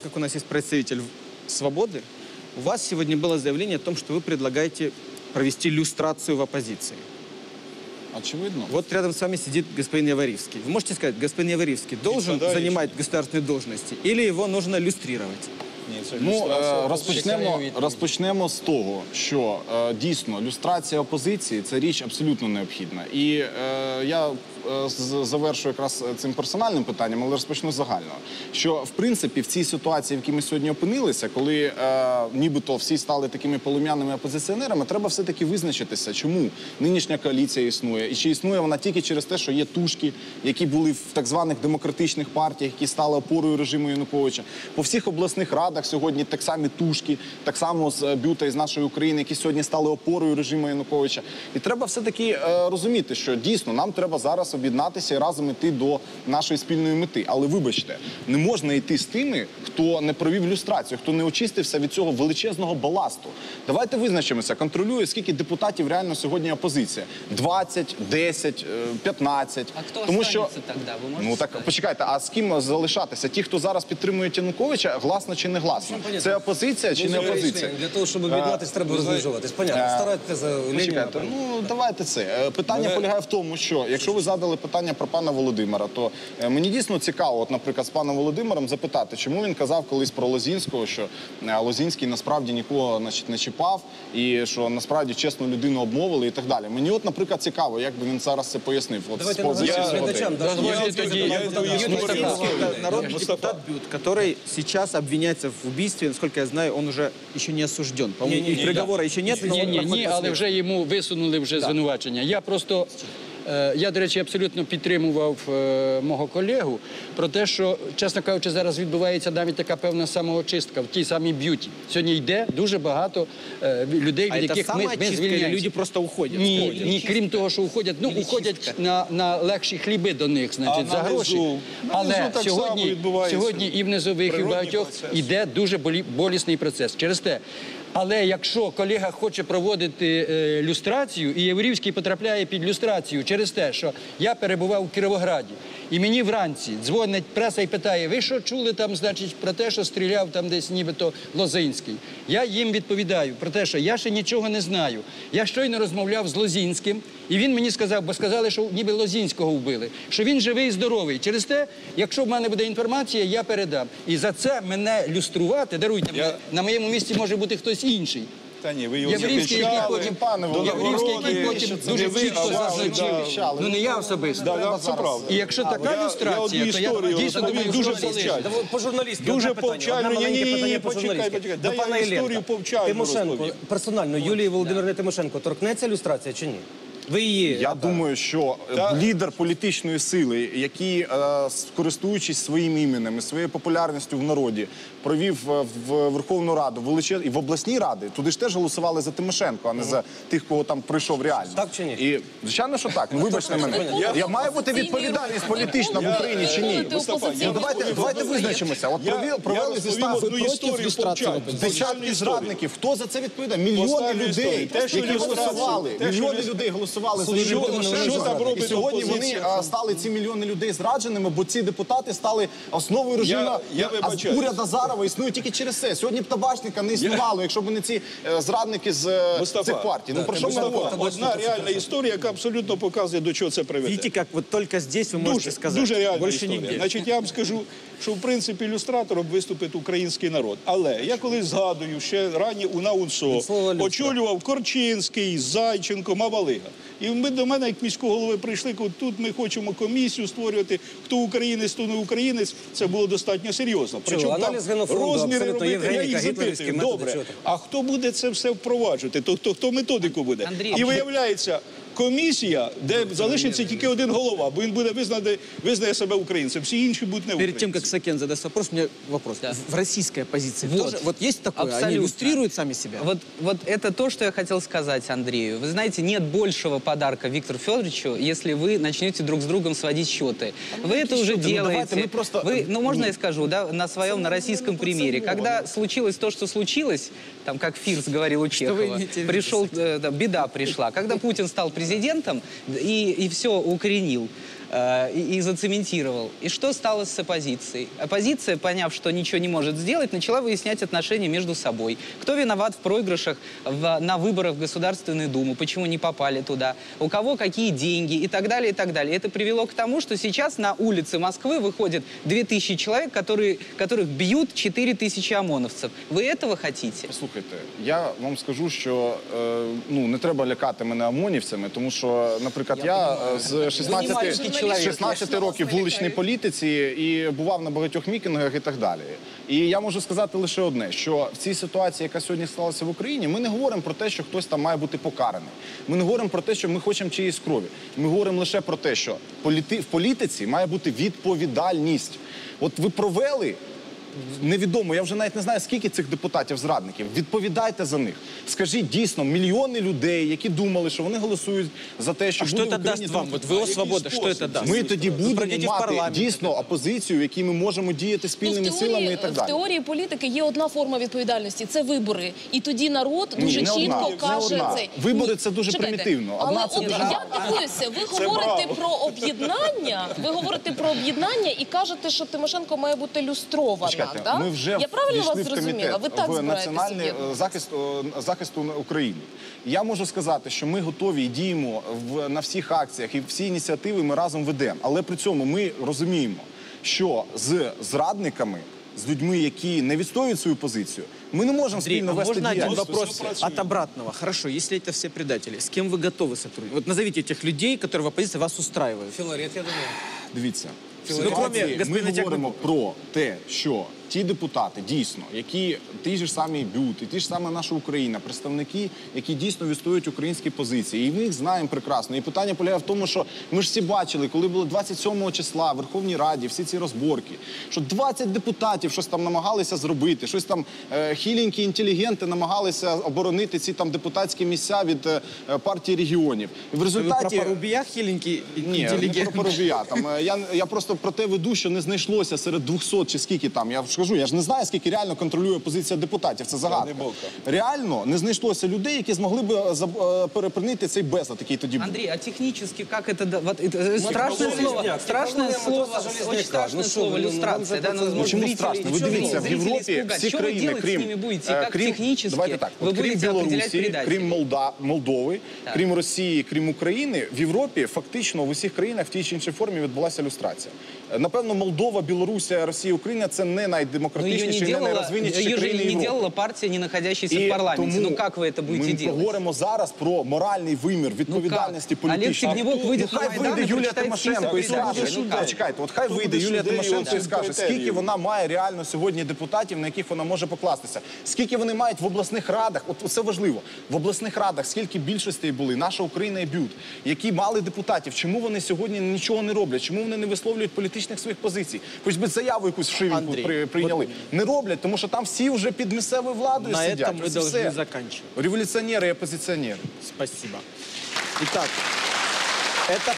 Как у нас есть представитель «Свободы», у вас сегодня было заявление о том, что вы предлагаете провести люстрацию в оппозиции. Очевидно. Вот рядом с вами сидит господин Яворивский. Вы можете сказать, господин Яворивский должен Никогда занимать государственные должности или его нужно люстрировать? Ні, це Ну, ілюстрація. е, розпочнемо, Чекаю відповідь. розпочнемо з того, що е, дійсно люстрація опозиції це річ абсолютно необхідна. І е, я е, з- завершу якраз цим персональним питанням, але розпочну загально. Що в принципі в цій ситуації, в якій ми сьогодні опинилися, коли е, нібито всі стали такими полум'яними опозиціонерами, треба все-таки визначитися, чому нинішня коаліція існує, і чи існує вона тільки через те, що є тушки, які були в так званих демократичних партіях, які стали опорою режиму Януковича. По всіх обласних радах сьогодні так самі тушки, так само з е, Бюта із нашої України, які сьогодні стали опорою режиму Януковича. І треба все-таки е, розуміти, що дійсно нам треба зараз об'єднатися і разом іти до нашої спільної мети. Але вибачте, не можна йти з тими, хто не провів люстрацію, хто не очистився від цього величезного баласту. Давайте визначимося, контролює, скільки депутатів реально сьогодні опозиція: 20, 10, е, 15. А хто Тому що тоді? Ви можете ну так сказати? почекайте, а з ким залишатися? Ті, хто зараз підтримують Януковича, гласно чи не гласно? Це опозиція чи не опозиція? Для того, щоб об'єднатися, треба розмежуватись. Понятно, старайтеся за лінію. Почекайте, ну давайте це. Е, Питання полягає в тому, що якщо ви задали питання про пана Володимира, то е, мені дійсно цікаво, от, наприклад, з паном Володимиром запитати, чому він казав колись про Лозінського, що е, Лозінський насправді нікого значить, не чіпав, і що насправді чесну людину обмовили і так далі. Мені, от, наприклад, цікаво, як би він зараз це пояснив. От, Давайте з позиції назвемо сьогодення. глядачам. да, Дозвольте що тоді, я я вам йду задам. із Юрій Мустафа. Стаховський. Это народный депутат Бют, который сейчас обвиняется в убийстве. Насколько я знаю, он уже еще не осужден. По-моему, Не-не-не, и приговора еще нет, но Ні, он ні, проходит ні, по але следу. вже йому висунули вже звинувачення. Я просто. е, Я, до речі, абсолютно підтримував е, мого колегу про те, що, чесно кажучи, зараз відбувається навіть така певна самоочистка в тій самій б'юті. Сьогодні йде дуже багато е, людей, А від яких ми, ми звільняємося. люди просто уходят? Ні, ні, крім того, що уходять, ну уходять на, на легші хліби до них, значить, А за гроші. низу? Але низу так сьогодні, сьогодні і в низових, і в багатьох процес. іде дуже болі, болісний процес. Через те. Але якщо колега хоче проводити е, люстрацію, і Єврівський потрапляє під люстрацію через те, що я перебував у Кіровограді, і мені вранці дзвонить преса і питає: ви що чули там, значить, про те, що стріляв там десь нібито Лозинський? Я їм відповідаю про те, що я ще нічого не знаю. Я щойно розмовляв з Лозінським, і він мені сказав, бо сказали, що ніби Лозінського вбили, що він живий і здоровий. Через те, якщо в мене буде інформація, я передам. І за це мене люструвати, даруйте, Я- на моєму місці може бути хтось інший. Та ні, ви його Єврейський, який потім, Володимире, який потім дуже чітко зазначив. Ну не я особисто. Да, да, це правда. І якщо така Я- я люстрація, то я історію дійсно думаю, дуже вот по журналістськи Дуже питання, повчально. одне маленьке Ні-ні-ні, почекай, почекай. Дай я історію повчальну Тимошенко, персонально, Юлії Володимирівни Тимошенко, торкнеться люстрація чи ні? Ви її... Я думаю, що е, Та- лідер політичної сили, який, е, користуючись своїм іменем і своєю популярністю в народі, провів е, в Верховну Раду величез... і в обласні ради, туди ж теж голосували за Тимошенко, а не за тих, кого там прийшов реально. Так чи ні? І звичайно, що так. Ну вибачте мене. Я- Я має бути відповідальність політична в Україні чи ні? Ну давайте, давайте визначимося. От Я- провели, зі одну історію повчальну. десятки зрадників. Хто за це відповідає? Мільйони людей, які голосували. Мільйони людей голосували за Що- що там робить І сьогодні вони а, стали ці мільйони людей зрадженими, бо ці депутати стали основою режиму. я а вибачаюсь. уряд Азарова існує тільки через це. Сьогодні б табачника не існувало, якщо б не ці е, зрадники з е, Мустафа, цих партій. Ну про що ми говоримо? одна реальна історія, яка абсолютно показує, до чого це приведе. Видите, как вот только здесь вы можете Дуже, сказать. дуже реальна Больше історія. нигде. Значить, я вам скажу, що в принципі ілюстратором виступить український народ. Але я колись згадую ще рані у НАУНСО, очолював Корчинський, Зайченко, Мавалига. І ми до мене, як міського голови, прийшли, кажуть, тут ми хочемо комісію створювати. Хто українець, хто не українець. Це було достатньо серйозно. Причому там розміри робити, я їх запитую. Добре, а хто буде це все впроваджувати? То, хто, хто методику буде? І виявляється, комісія, де залишиться тільки один голова, бо він буде визнати, визнає себе українцем. Всі інші будуть не Перед тем, українці. как Сакен задаст вопрос, у меня вопрос. Да. В российской оппозиции Вот. тоже, вот есть такое, они Абсолютно. иллюстрируют сами себя? Вот, вот это то, что я хотел сказать Андрею. Вы знаете, нет большего подарка Виктору Федоровичу, если вы начнете друг с другом сводить счеты. Вы это уже счеты? Ну, давайте делаете. мы просто- Вы, ну, можно я скажу, да, на своем, на российском примере. Когда случилось то, что случилось, там, как Фирс говорил у Чехова, имеете в виду пришел, э, да, беда пришла. Когда Путин стал президентом и, и все укоренил, э, и, и зацементировал. И что стало с оппозицией? Оппозиция, поняв, что ничего не может сделать, начала выяснять отношения между собой. Кто виноват в проигрышах в- на выборах в Государственную Думу, почему не попали туда, у кого какие деньги и так далее, и так далее. Это привело к тому, что сейчас на улицы Москвы выходит 2000 человек, которые, которых бьют 4000 ОМОНовцев. Вы этого хотите? Послухайте, я вам скажу, що е, ну не треба лякати мене ОМОНівцями, тому що, наприклад, я, е, з 16, маленький з чоловік. 16 років в вуличній політиці і бував на багатьох мікінгах і так далі. І я можу сказати лише одне: що в цій ситуації, яка сьогодні склалася в Україні, ми не говоримо про те, що хтось там має бути покараний. Ми не говоримо про те, що ми хочемо чиїсь крові. Ми говоримо лише про те, що політи... в політиці має бути відповідальність. От ви провели невідомо, я вже навіть не знаю, скільки цих депутатів-зрадників. Відповідайте за них. Скажіть дійсно, мільйони людей, які думали, що вони голосують за те, що А что буде это в Україні даст вам? демократія. Вот ВО «Свобода», что это даст? Ми тоді Вы будемо пройдете в мати парламент. дійсно опозицію, в якій ми можемо діяти спільними ну, в силами теорії, і так в далі. теорії політики є одна форма відповідальності це вибори. І тоді народ Ні, дуже не чітко одна, не каже одна. цей. Вибори Ні, це дуже чекайте. примітивно. Але Одна от це дуже я багато. дивуюся, ви говорите про об'єднання. Ви говорите про об'єднання і кажете, що Тимошенко має бути люстрована. Чекайте, так? ми вже я правильно ввійшли вас в зрозуміла? комітет Ви так в збираєтеся національний об'єднувати? е, захист е, захисту України. Я можу сказати, що ми готові і діємо в на всіх акціях і всі ініціативи ми разом ведемо. Але при цьому ми розуміємо, що з зрадниками, з людьми, які не відстоюють свою позицію, ми не можемо Андрей, спільно а вести можно один діяльність. вопрос от обратного? Хорошо, если это все предатели, с кем вы готовы сотрудничать? Вот назовите тех людей, которые в оппозиции вас устраивают. Філарет, я думаю. Дивіться, в Ну, ми говоримо про те, що ті депутати дійсно, які ті ж самі БЮТ, і ті ж саме наша Україна, представники, які дійсно відстоюють українські позиції, і ми їх знаємо прекрасно. І питання полягає в тому, що ми ж всі бачили, коли було 27 числа в Верховній Раді всі ці розборки, що 20 депутатів щось там намагалися зробити, щось там е, хіленькі інтелігенти намагалися оборонити ці там депутатські місця від е, партії регіонів. І в результаті про Парубия хиленький ні, не про Парубія. Там е, я, я просто про те веду, що не знайшлося серед 200 чи скільки там. Я кажу, я ж не знаю, скільки реально контролює позиція депутатів. Це загадка. Реально не знайшлося людей, які змогли б е, заб- е, перепинити цей безлад, який тоді був. Андрей, а технически как это... да- Вот, это страшное технология слово, железняк, страшное технология слово, мотоса железняка. очень страшное Ну что слово, вы, ну, иллюстрация. нам Да, же ну, это- Ну, чому зрители- страшно? Ви зрители- дивіться, в зрители Європі испугать. всі Что вы країни, делать крім, с ними будете? е, Как крім, технически давайте так, вы от, крім будете определять Білорусі, предателей? крім Молда, Молдови, Так. крім Росії, крім України, в Європі фактично в усіх країнах в тій чи іншій формі відбулася люстрація. Е, Напевно, Молдова, Білорусія, Росія, Україна це не Но ее не найдемократичніші, не делала, найрозвинутіші ее же країни не Європи. делала партия, не находящаяся в парламенте. тому Ну как вы это будете ми делать? говоримо зараз про моральний вимір відповідальності Олег політичної. Тягнебок вийде ну, хай на Майдан вийде і Юлія Тимошенко і скаже, ну, чекайте, от хай вийде Юлія Тимошенко і скаже, скільки вона має реально сьогодні депутатів, на яких вона може покластися. Скільки вони мають в обласних радах, от це важливо. В обласних радах скільки більшостей були, наша Україна і БЮТ, які мали депутатів, чому вони сьогодні нічого не роблять, чому вони не висловлюють політичних своїх позицій? Хоч би заяву якусь Андрій, при, прийняли. Не роблять, тому що там всі вже під місцевою владою На сидять. этом мы Ось і должны все. заканчивать. Революционеры и оппозиционеры. Спасибо. Итак, это